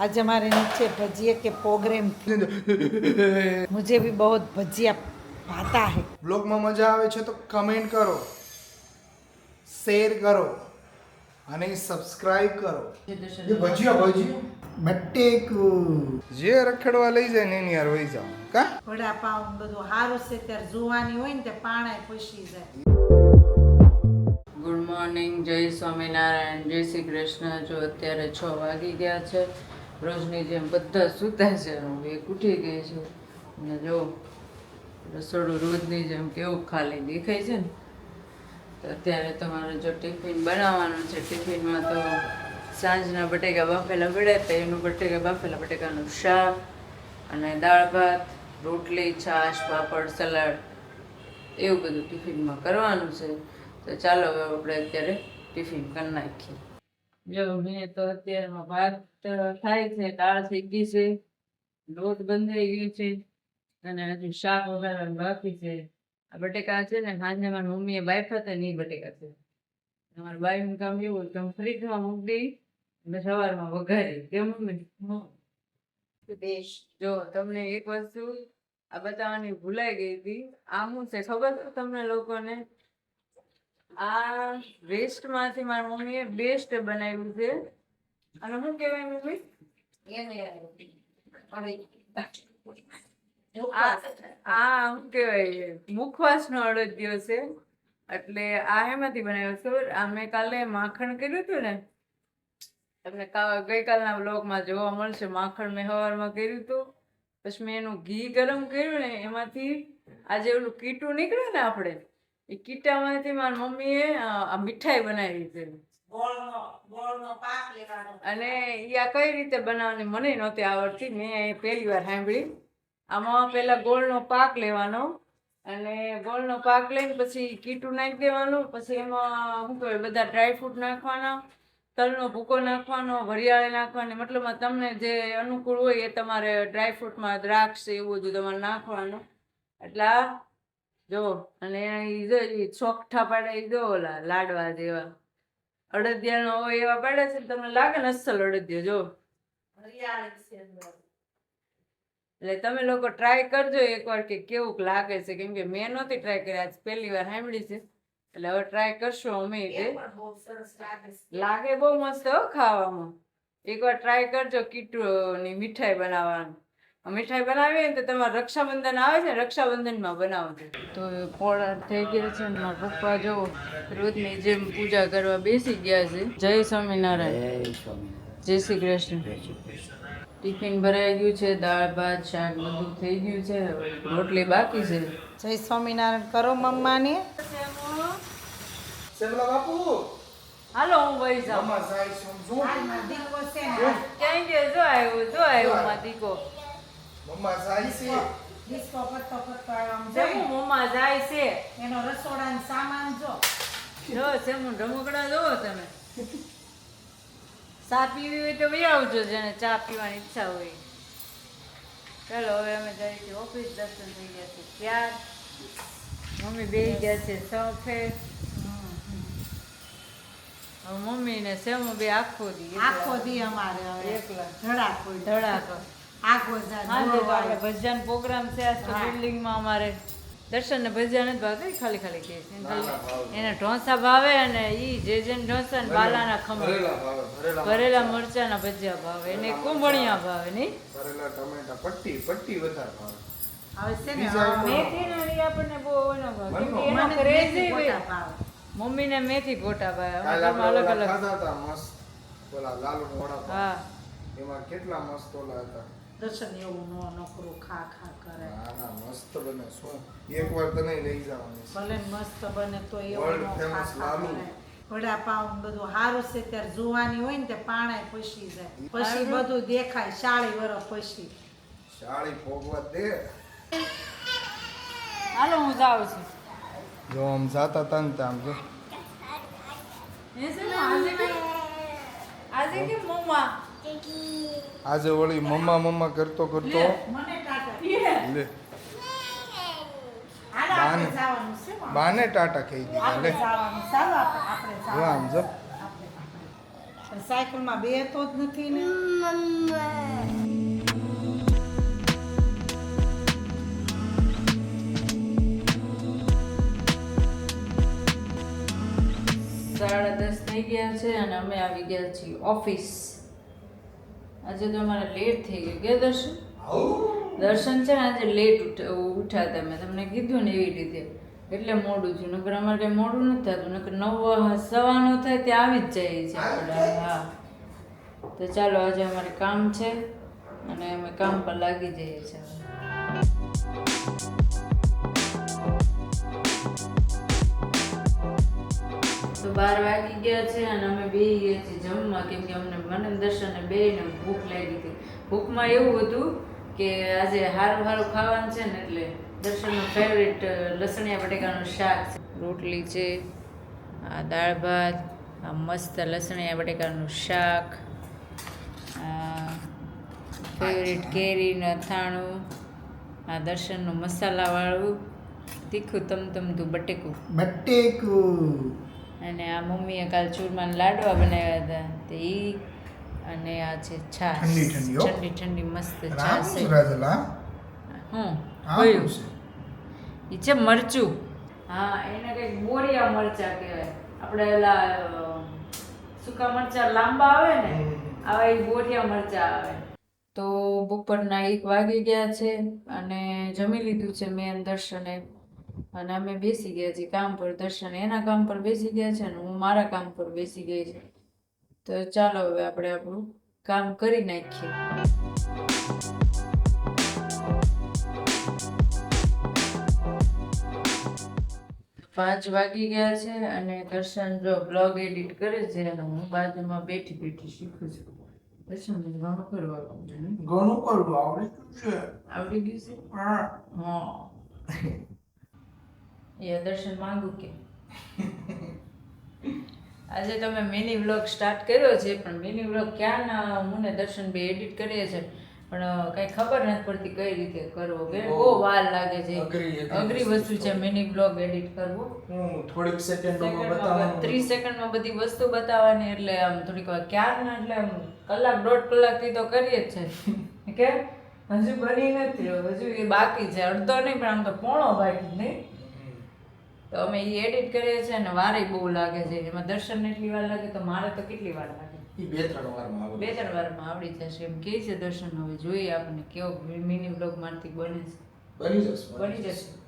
आज हमारे नीचे भजिए के प्रोग्राम थे मुझे भी बहुत भजिया भाता है બ્લોગમાં મજા આવે છે તો કમેન્ટ કરો શેર કરો અને સબસ્ક્રાઇબ કરો એ ભજીયા ભજીયા બટેકુ જે રખડવા લઈ જાય ને એની યાર વહી જાવ કા વડાપાઉં ને બધું સારું છે ત્યારે જોવાની હોય ને તે પાણાય પૂછી જાય ગુડ મોર્નિંગ જય સ્વામિનારાયણ જય શ્રી કૃષ્ણ જો અત્યારે છ વાગી ગયા છે રોજની જેમ બધા સૂતા છે, હું એક ઉઠી ગઈ છું. અને જો રસોડું રોજની જેમ કેવું ખાલી દેખાય છે ને, તો અત્યારે તમારે જો ટિફિન બનાવવાનું છે, ટિફિનમાં તો સાંજના બટેકા બાફેલા પડ્યા તો એનું બટેકા બાફેલા બટેકાનું શાક અને દાળ ભાત, રોટલી, છાશ, પાપડ, સલાડ, એવું બધું ટિફિનમાં કરવાનું છે. તો ચાલો હવે આપણે અત્યારે ટિફિન કરી નાખીએ. જો મેં તો અત્યારમાં ભાત થાય છે દાળ થઈ ગઈ છે લોટ બંધાઈ ગયો છે અને હજુ શાક વઘારવાનું બાકી છે. આ બટેકા છે ને સાંજે મારી મમ્મીએ બાફ્યા હતા ને એ બટેકા છે. અમારે બાઈનું કામ એવું હું ફ્રીજમાં મૂકી અને સવારમાં વઘારી. કેમ મમ્મી? જો તમને એક વસ્તુ આ બતાવવાની ભૂલાઈ ગઈ હતી. આ શું છે? ખબર તમને લોકોને? આ વેસ્ટમાંથી મારી મમ્મીએ બેસ્ટ બનાવ્યું છે. અને શું કહેવાય મમ્મી? આ શું કહેવાય મુખવાસનો અડદ્યો છે. એટલે આ એમાંથી બનાવ્યો છે. આ મેં કાલે માખણ કર્યું હતું ને તમને ગઈકાલના બ્લોગમાં જોવા મળશે માખણ મેં સવારમાં કર્યું હતું. પછી મેં એનું ઘી ગરમ કર્યું ને એમાંથી આજે ઓલું કીટું નીકળે ને આપણે એ કીટામાંથી મારી મમ્મીએ આ મીઠાઈ બનાવી છે અને એ આ કઈ રીતે બનાવવાની મને નહોતી આવડતી મેં એ પહેલી વાર સાંભળી. આમાં પહેલાં ગોળનો પાક લેવાનો અને ગોળનો પાક લઈને પછી કીટું નાખી દેવાનું. પછી એમાં શું કહેવાય બધા ડ્રાયફ્રૂટ નાખવાના તલનો ભૂકો નાખવાનો વરિયાળી નાખવાની. મતલબમાં તમને જે અનુકૂળ હોય એ તમારે ડ્રાયફ્રૂટમાં દ્રાક્ષ એવું બધું તમારે નાખવાનું. એટલે જો અને ઈ જો પાડે ઈ જો ઓલા લાડવા જેવા. અડદિયાનો હોય એવા પાડે છે તમને લાગે ને અસલ અડદિયો જો. એટલે તમે લોકો ટ્રાય કરજો એકવાર કે કેવું લાગે છે. કેમ કે મેં નહોતી ટ્રાય કરી આજ પહેલી વાર સાંભળી છે. એટલે હવે ટ્રાય કરશું અમે લાગે બહુ મસ્ત હો ખાવામાં. એકવાર ટ્રાય કરજો કીટુની મીઠાઈ બનાવવાની. મીઠાઈ બનાવીએ ને તો તમારે રક્ષાબંધન આવે છે ને રક્ષાબંધનમાં બનાવજો. તો પોળા થઈ ગયા છે મારા પપ્પા જો રોજની જેમ પૂજા કરવા બેસી ગયા છે. જય સ્વામિનારાયણ. જય શ્રી કૃષ્ણ. ટિફિન ભરાઈ ગયું છે દાળ ભાત શાક બધું થઈ ગયું છે રોટલી બાકી છે. જય સ્વામિનારાયણ. કરો મમ્માને. સેમલા બાપુ. હાલો હું વહી જાઉં. આમાં જાય સમજો. દીકરો છે ને ક્યાં ગયો? જો આવ્યો જો આવ્યો માં દીકો મમ્મા જાય છે. ડિસ્કો પત્તો પત્તો આમ સેમુ મમ્મા જાય છે. એનો રસોડાનો સામાન જો. જો સેમુ રમકડા જોવો તમે. ચા પીવી હોય તો વહી આવજો જેને ચા પીવાની ઈચ્છા હોય. ચાલો હવે અમે જઈએ છીએ ઓફિસ દર્શન થઈ ગયા છે ત્યાર. મમ્મી બે ગયા છે સફે મમ્મી ને સેમુ બે આખો દી આખો દી અમારે હવે. એકલા. ધડાકો ધડાકો. ધડાક. ભજન પ્રોગ્રામ છે આ બિલ્ડિંગમાં અમારે. દર્શન ને ભજન જ ભાવે ખાલી ખાલી ના, ના, ભાવે. એને ઢોસા ભાવે અને ઈ જે જે ઢોસા ને બાલાના ખમણ. ભરેલા મરચાના ભજીયા ભાવે એને કુંભણિયા ભાવે નહીં? ભરેલા ટમેટા પટ્ટી પટ્ટી વધારે ભાવે. છે ને મેથી આપણને બહુ એનો ભાવે. કે એનો ગોટા હોય. મેથી ગોટા ભાવે. અલગ અલગ મસ્ત લાલુ હા. એમાં કેટલા મસ્ત ઓલા હતા. દર્શન એવું નો નોકરો ખા ખા કરે. ના ના મસ્ત બને. શું? એકવાર તને લઈ જવાની. ભલે મસ્ત બને તો એવું ખા ખા લાલુ. કરે. વડાપાઉં બધું સારું છે ત્યારે જોવાની હોય ને તે પાણાય પછી જાય. પછી બધું દેખાય સાળી વરસ પછી સાળી ભોગવા દે. હાલો હું જાઉં છું. જો આમ જાતા તા ને આમ જો. આજે કે મમ્મા? આજે વળી મમ્મા મમ્મા કરતો કરતો બાને. ટાટા કહી દીધા લે. આમ જો. સાયકલમાં બે તો જ નથી ને? સાડા દસ થઈ ગયા છે અને અમે આવી ગયા છીએ ઓફિસ. આજે તો અમારે લેટ થઈ ગયું. કે દર્શન? દર્શન છે ને આજે લેટ ઉઠ્યા તમે મેં તમને કીધું ને એવી રીતે. એટલે મોડું થયું. નકર અમારે કંઈ મોડું નથી થતું. નકર નવ સવાનો થાય ત્યાં આવી જ જાય છે આપણે. હા. તો ચાલો આજે અમારે કામ છે અને અમે કામ પર લાગી જઈએ છીએ. બાર વાગી ગયા છે અને અમે બેસી ગયા છીએ જમવા, કેમ કે અમને મને દર્શને બેને ભૂખ લાગી હતી. ભૂખમાં એવું હતું કે આજે સારું સારું ખાવાનું છે ને એટલે દર્શનનું ફેવરેટ લસણિયા બટેકાનું શાક છે. રોટલી છે, આ દાળ ભાત, આ મસ્ત લસણિયા બટેકાનું શાક ફેવરેટ કેરીનું અથાણું, આ દર્શનનું મસાલાવાળું તીખું તમતમતું બટેકું. બટેકું. અને આ મમ્મીએ કાલ ચૂરમાના લાડવા બનાવ્યા હતા તે ઈ અને આ છે છાશ. ઠંડી ઠંડી હો. ઠંડી ઠંડી મસ્ત છાશ છે. રાજલા હું? આ કયું? છે? ઈ છે મરચું. હા એને કંઈક બોરિયા મરચા કહેવાય. આપણે ઓલા અ, સૂકા મરચા લાંબા આવે ને આવા ઈ બોરિયા મરચા આવે. તો બપોરના એક વાગી ગયા છે અને જમી લીધું છે મેં દર્શને. અને અમે બેસી ગયા છીએ કામ પર દર્શન એના કામ પર બેસી ગયા છે અને હું મારા કામ પર બેસી ગઈ છે. તો ચાલો હવે આપણે આપણું કામ કરી નાખીએ. પાંચ વાગી ગયા છે અને દર્શન જો બ્લોગ એડિટ કરે છે અને હું બાજુમાં બેઠી બેઠી શીખું છું. દર્શન ઘણું ને? ઘણું કરવું આવડે છે. આવડી ગયું છે? હા. એ દર્શન માંગુ કે. આજે તમે મિની વ્લોગ સ્ટાર્ટ કર્યો છે પણ મિની વ્લોગ ક્યાંના હું ને દર્શન બે એડિટ કરીએ છે પણ કઈ ખબર નથી પડતી કઈ રીતે કરવો. કે બહુ વાર લાગે છે. અઘરી- વસ્તુ છે મિની વ્લોગ એડિટ કરવો. હું થોડીક સેકન્ડોમાં બતાવવાનું ત્રીસ સેકન્ડમાં બધી વસ્તુ બતાવવાની એટલે આમ થોડીક વાર ક્યારના એટલે આમ કલાક દોઢ કલાકથી તો કરીએ જ છે. કે હજુ બની નથી હજુ એ બાકી છે. અડધો નહીં પણ આમ તો પોણો બાકી નહીં તો અમે એ એડિટ કરીએ છીએ અને વારે બહુ લાગે છે. એમાં દર્શન એટલી વાર લાગે તો મારે તો કેટલી વાર લાગે? બે ત્રણ વારમાં બે ત્રણ વારમાં આવડી જશે. એમ કે છે દર્શન હવે જોઈએ આપણને કેવો મિની બ્લોગ મારથી બને છે. બની જશે બની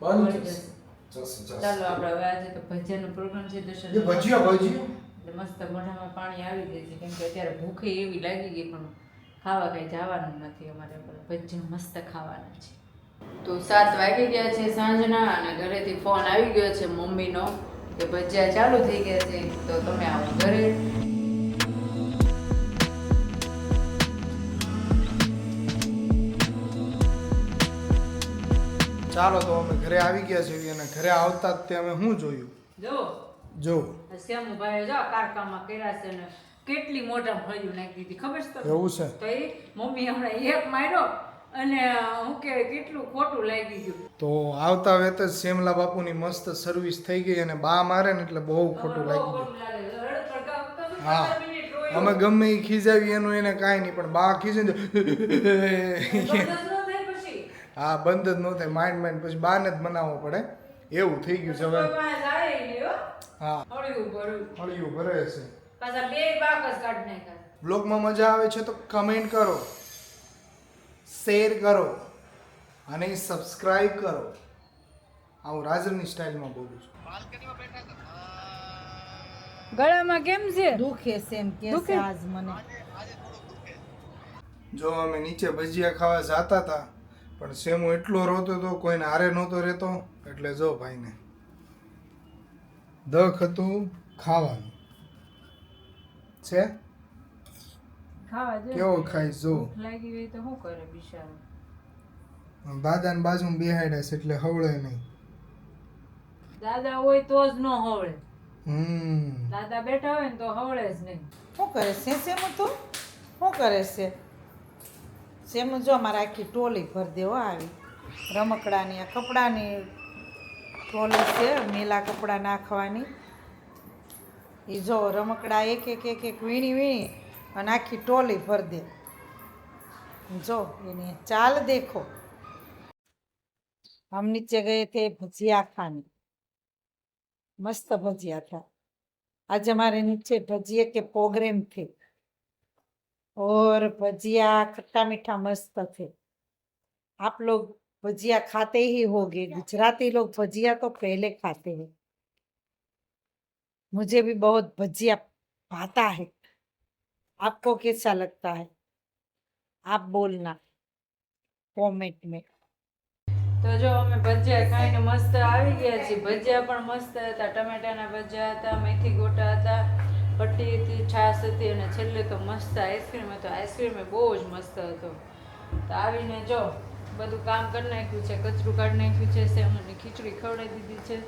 બની ચાલો આપણે હવે આજે તો ભજીયાનો પ્રોગ્રામ છે દર્શન ભજીયા ભજીયા? એટલે મસ્ત મોઢામાં પાણી આવી જાય છે. કેમ કે અત્યારે ભૂખે એવી લાગી ગઈ પણ ખાવા કઈ જવાનું નથી અમારે. ભજીયા મસ્ત ખાવાના છે. તો સાત વાગી ગયા છે સાંજના અને ઘરેથી ફોન આવી ગયો છે મમ્મીનો કે ભજીયા ચાલુ થઈ ગયા છે તો તમે આવો ઘરે. ચાલો તો અમે ઘરે આવી ગયા છીએ અને ઘરે આવતા જ તે અમે શું જોયું? જો. જો. શ્યામુભાઈ જો કારકામાં કર્યા છે ને કેટલી મોટા ફળિયું નાખી દીધી ખબર છે? એવું છે? તો એ મમ્મી હમણાં એક માર્યો અને હું કે કેટલું ખોટું લાગી ગયું. તો આવતા વેત જ શ્યામલા બાપુની મસ્ત સર્વિસ થઈ ગઈ અને બા મારે ને એટલે બહુ ખોટું લાગી ગયું. હા. અમે ગમે એ ખીજાવી એનું એને કાંઈ નહીં પણ બા ખીજે હા બંધ જ ન થાય માઇન્ડ માઇન્ડ પછી બાને જ બનાવવો પડે. એવું થઈ ગયું છે હવે. હા. હળિયું ભરે. છે. બ્લોગમાં મજા આવે છે તો કમેન્ટ કરો. શેર કરો અને સબસ્ક્રાઈબ કરો. આ હું રાજરની સ્ટાઇલમાં બોલું છું. ગળામાં કેમ છે? દુખે છે એમ કે છે આજ મને. જો અમે નીચે ભજીયા ખાવા જતા હતા પણ સેમો એટલો રોતો હતો કોઈને હારે નહોતો રહેતો એટલે જો ભાઈને. દખ હતું ખાવાનું. છે? ખાવા જો કેવો ખાઈશ જો. લાગી હોય તો શું કરે બિચારો? દાદાને બાજુમાં બેહાડ્યા છે એટલે હવળે નહીં. દાદા હોય તો જ ન હવળે. હમ. દાદા બેઠા હોય ને તો હવળે જ નહીં. શું કરે છે? સેમું તું? શું કરે છે? સેમું જો મારે આખી ટોલી ભર દેવો આવી. રમકડાની આ કપડાની ટોલી છે મેલા કપડાં નાખવાની. એ જો રમકડા એક એક એક એક વીણી વીણી અને આખી ટોલી ભર દે જો એની ચાલ દેખો हम नीचे गए थे भजिया खाने मस्त भजिया था आज हमारे नीचे भजिए के प्रोग्राम थे और भजिया खट्टा मीठा मस्त थे आप लोग भजिया खाते ही होंगे गुजराती लोग भजिया तो पहले खाते हैं मुझे भी बहुत भजिया भाता है आपको कैसा लगता है आप बोलना कमेंट में તો જો અમે ભજીયા ખાઈને મસ્ત આવી ગયા છીએ ભજીયા પણ મસ્ત હતા ટમેટાના ભજીયા હતા મેથી ગોટા હતા પટ્ટી હતી છાશ હતી અને છેલ્લે તો મસ્ત આઈસ્ક્રીમ હતો આઈસ્ક્રીમ એ બહુ જ મસ્ત હતો તો આવીને જો બધું કામ કરી નાખ્યું છે કચરું કાઢી નાખ્યું છે સેમની ખીચડી ખવડાવી દીધી છે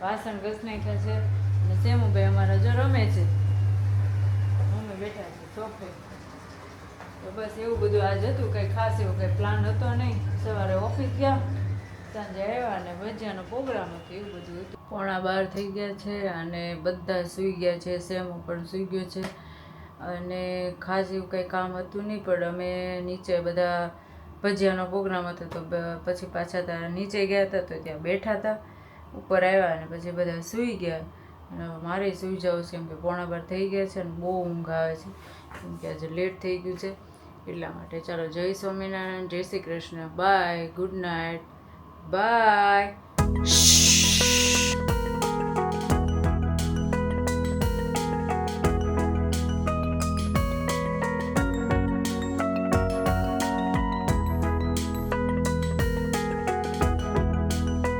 વાસણ ઘસ નાખ્યા છે અને સેમુભાઈ અમારા જો રમે છે અમે બેઠા તો બસ એવું બધું આજ હતું, કંઈ ખાસ એવું કંઈ પ્લાન હતો નહીં. સવારે ઓફિસ ગયા, સાંજે આવ્યા અને ભજીયાનો પ્રોગ્રામ હતો, એવું બધું હતું. પોણા બાર થઈ ગયા છે અને બધા સૂઈ ગયા છે, સેમો પણ સૂઈ ગયો છે. અને ખાસ એવું કંઈ કામ હતું નહીં, પણ અમે નીચે બધા ભજીયાનો પ્રોગ્રામ હતો, તો પછી પાછા ત્યાં નીચે ગયા હતા તો ત્યાં બેઠા હતા ઉપર આવ્યા અને પછી બધા સૂઈ ગયા. અને મારે સૂઈ જવું છે, કેમ કે પોણા બાર થઈ ગયા છે અને બહુ ઊંઘ આવે છે. કેમ કે આજે લેટ થઈ ગયું છે. એટલા માટે ચાલો જય સ્વામિનારાયણ, જય Shri Krishna. Bye good night bye